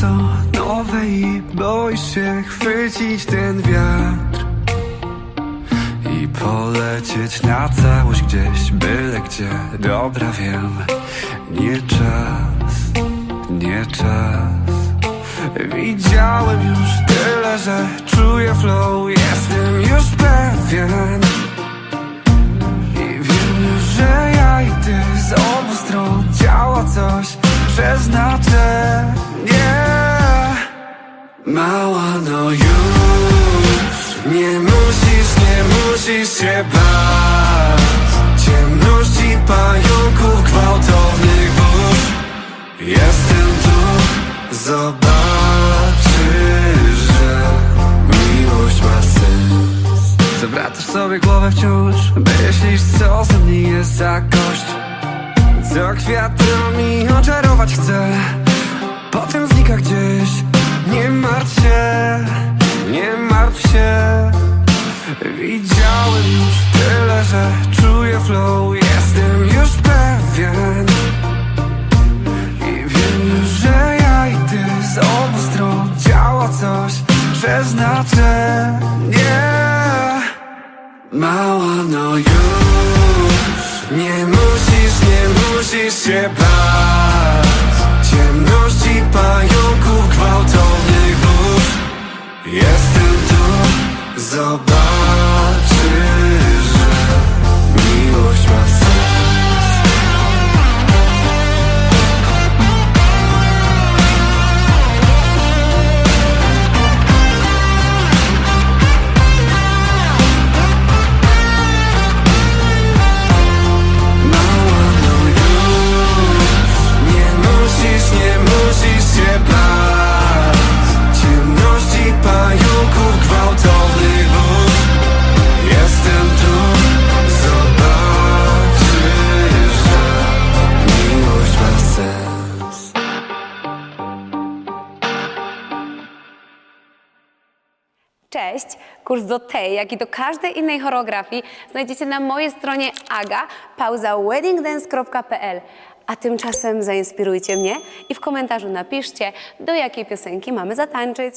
to nowe i boisz się chwycić ten wiatr I polecieć na całość gdzieś, byle gdzie. Dobra wiem, nie czas, nie czas. Widziałem już tyle, że czuję flow Jestem już pewien. I wiem już, że ja i ty z obu stron Działa coś przeznaczenie Mała, no już Nie musisz, nie musisz się bać. Ciemności pająków, gwałtownych burz. Jestem tu, zobaczysz, że miłość ma sens. Zawracasz sobie głowę wciąż Myślisz, co ze mnie jest za gość Co kwiatami oczarować chce Potem znika gdzieś Nie martw się, nie martw się. Widziałem już tyle, że czuję flow Jestem już pewien. I wiem że ja i ty z obu stron działa coś przeznaczenie Mała, no już. Nie musisz, nie musisz się bać. Ciemności tu, Cześć! Kurs do tej, jak i do każdej innej choreografii znajdziecie na mojej stronie aga pauzaweddingdance.pl A tymczasem zainspirujcie mnie i w komentarzu napiszcie, do jakiej piosenki mamy zatańczyć.